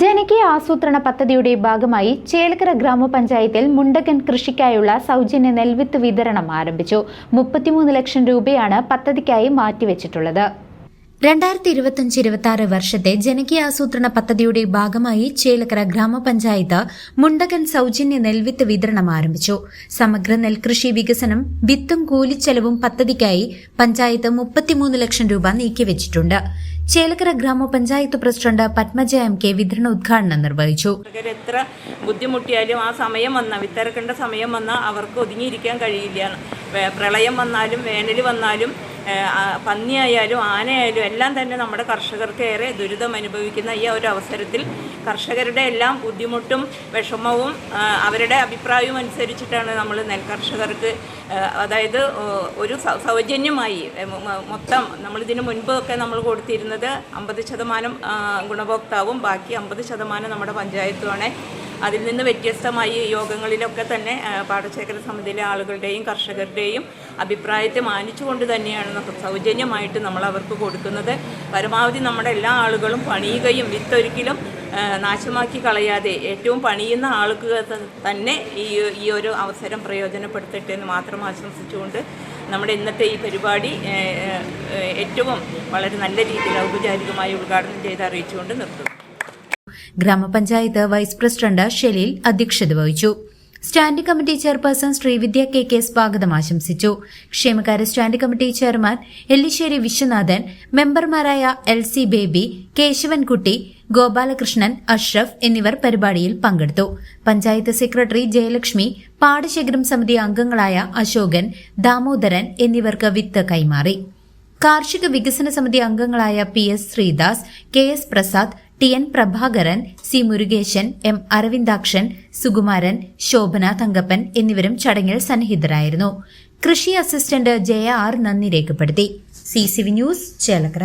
ജനകീയ ആസൂത്രണ പദ്ധതിയുടെ ഭാഗമായി ചേലക്കര ഗ്രാമപഞ്ചായത്തിൽ മുണ്ടകൻ കൃഷിക്കായുള്ള സൗജന്യ നെൽവിത്ത് വിതരണം ആരംഭിച്ചു. മുപ്പത്തിമൂന്ന് ലക്ഷം രൂപയാണ് പദ്ധതിക്കായി മാറ്റിവെച്ചിട്ടുള്ളത്. രണ്ടായിരത്തി ഇരുപത്തിയഞ്ച് ഇരുപത്തി ആറ് വർഷത്തെ ജനകീയ ആസൂത്രണ പദ്ധതിയുടെ ഭാഗമായി ചേലക്കര ഗ്രാമപഞ്ചായത്ത് മുണ്ടകൻ സൗജന്യ നെൽവിത്ത് വിതരണം ആരംഭിച്ചു. സമഗ്ര നെൽകൃഷി വികസനം വിത്തും കൂലിച്ചെലവും പദ്ധതിക്കായി പഞ്ചായത്ത് മുപ്പത്തിമൂന്ന് ലക്ഷം രൂപ നീക്കിവച്ചിട്ടുണ്ട്. ചേലക്കര ഗ്രാമപഞ്ചായത്ത് പ്രസിഡന്റ് പത്മജ എം കെ വിതരണ ഉദ്ഘാടനം നിർവഹിച്ചു. എത്ര ബുദ്ധിമുട്ടിയാലും ആ സമയം വന്നാൽ വിത്തിറക്കേണ്ട സമയം വന്നാൽ അവർക്ക് ഒതുങ്ങിയിരിക്കാൻ കഴിയില്ല. പ്രളയം വന്നാലും വേനൽ വന്നാലും പന്നിയായാലും ആനയായാലും എല്ലാം തന്നെ നമ്മുടെ കർഷകർക്ക് ഏറെ ദുരിതം അനുഭവിക്കുന്ന ഈ ഒരു അവസരത്തിൽ കർഷകരുടെ എല്ലാം ബുദ്ധിമുട്ടും വിഷമവും അവരുടെ അഭിപ്രായവും അനുസരിച്ചിട്ടാണ് നമ്മൾ നെൽകർഷകർക്ക് കർഷകർക്ക് അതായത് ഒരു സൗജന്യമായി മൊത്തം നമ്മളിതിന് മുൻപ് ഒക്കെ നമ്മൾ കൊടുത്തിരുന്നത് അമ്പത് ശതമാനം ഗുണഭോക്താവും ബാക്കി അമ്പത് ശതമാനം നമ്മുടെ പഞ്ചായത്തുമാണ്. അതിൽ നിന്ന് വ്യത്യസ്തമായി യോഗങ്ങളിലൊക്കെ തന്നെ പാടശേഖര സമിതിയിലെ ആളുകളുടെയും കർഷകരുടെയും അഭിപ്രായത്തെ മാനിച്ചുകൊണ്ട് തന്നെയാണ് സൗജന്യമായിട്ട് നമ്മൾ അവർക്ക് കൊടുക്കുന്നത്. പരമാവധി നമ്മുടെ എല്ലാ ആളുകളും പണിയുകയും വിത്തൊരിക്കലും നാശമാക്കി കളയാതെ ഏറ്റവും പണിയുന്ന ആൾക്ക് തന്നെ ഈ ഈ ഒരു അവസരം പ്രയോജനപ്പെടുത്തട്ടെ എന്ന് മാത്രം ആശംസിച്ചുകൊണ്ട് നമ്മുടെ ഇന്നത്തെ ഈ പരിപാടി ഏറ്റവും വളരെ നല്ല രീതിയിൽ ഔപചാരികമായി ഉദ്ഘാടനം ചെയ്ത് അറിയിച്ചുകൊണ്ട് നിർത്തുന്നു. ഗ്രാമപഞ്ചായത്ത് വൈസ് പ്രസിഡന്റ് ഷെലീൽ അധ്യക്ഷത വഹിച്ചു. Standing committee chairperson Sreevidya K K സ്വാഗതം ആശംസിച്ചു. ക്ഷേമകാര്യ standing committee chairman Ellissery Viswanathan മെമ്പർമാരായ എൽ സി ബേബി കേശവൻകുട്ടി ഗോപാലകൃഷ്ണൻ അഷ്റഫ് എന്നിവർ പരിപാടിയിൽ പങ്കെടുത്തു. പഞ്ചായത്ത് സെക്രട്ടറി ജയലക്ഷ്മി പാടശേഖരം സമിതി അംഗങ്ങളായ അശോകൻ ദാമോദരൻ എന്നിവർക്ക് വിത്ത് കൈമാറി. കാർഷിക വികസന സമിതി അംഗങ്ങളായ P S Sreedas K S Prasad T N Prabhakaran C Murukesan M Aravindakshan Sukumaran Shobhana Thankappan എന്നിവരും ചടങ്ങിൽ സന്നിഹിതരായിരുന്നു. കൃഷി അസിസ്റ്റന്റ് ജയ ആർ നന്ദി രേഖപ്പെടുത്തി. C C V news Chelakkara.